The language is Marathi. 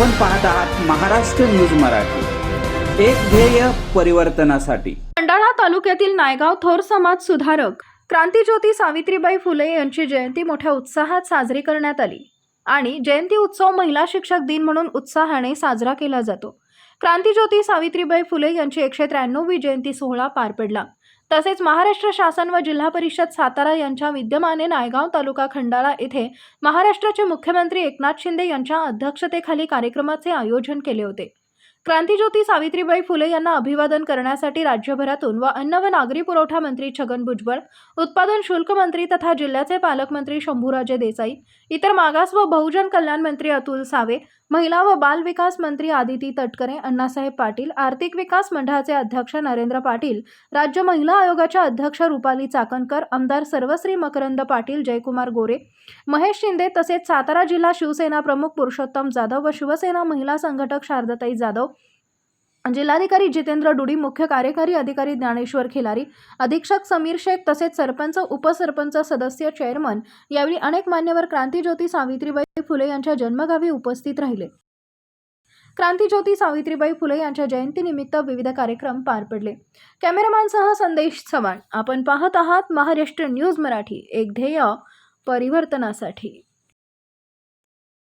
आपण पाहत आहात महाराष्ट्र न्यूज मराठी. एक ध्येय परिवर्तनासाठी. खंडाळा तालुक्यातील नायगाव थोर समाज सुधारक क्रांतीज्योती सावित्रीबाई फुले यांची जयंती मोठ्या उत्साहात साजरी करण्यात आली. आणि जयंती उत्सव महिला शिक्षक दिन म्हणून उत्साहाने साजरा केला जातो. क्रांतीज्योती सावित्रीबाई फुले यांची एकशे त्र्याण्णववी जयंती सोहळा पार पडला. तसेच महाराष्ट्र शासन व जिल्हा परिषद सातारा यांच्या विद्यमाने नायगाव तालुका खंडाळा येथे महाराष्ट्राचे मुख्यमंत्री एकनाथ शिंदे यांच्या अध्यक्षतेखाली कार्यक्रमाचे आयोजन केले होते. क्रांतीज्योती सावित्रीबाई फुले यांना अभिवादन करण्यासाठी राज्यभरातून व अन्न व नागरी पुरवठा मंत्री छगन भुजबळ उत्पादन शुल्क मंत्री तथा जिल्ह्याचे पालकमंत्री शंभूराजे देसाई इतर मागास व बहुजन कल्याण मंत्री अतुल सावे महिला व बाल विकास मंत्री आदिती तटकरे अण्णासाहेब पाटील आर्थिक विकास मंडळाचे अध्यक्ष नरेंद्र पाटील राज्य महिला आयोगाच्या अध्यक्ष रुपाली चाकणकर आमदार सर्वश्री मकरंद पाटील जयकुमार गोरे महेश शिंदे तसेच सातारा जिल्हा शिवसेना प्रमुख पुरुषोत्तम जाधव व शिवसेना महिला संघटक शारदाताई जाधव जिल्हाधिकारी जितेंद्र डुडी मुख्य कार्यकारी अधिकारी ज्ञानेश्वर खिलारी अधीक्षक समीर शेख तसेच सरपंच उपसरपंच सदस्य चेअरमन यावेळी अनेक मान्यवर क्रांतीज्योती सावित्रीबाई फुले यांच्या जन्मगावी उपस्थित राहिले. क्रांतीज्योती सावित्रीबाई फुले यांच्या जयंतीनिमित्त विविध कार्यक्रम पार पडले. कॅमेरामॅनसह संदेश चव्हाण. आपण पाहत आहात महाराष्ट्र न्यूज मराठी. एक ध्येय परिवर्तनासाठी.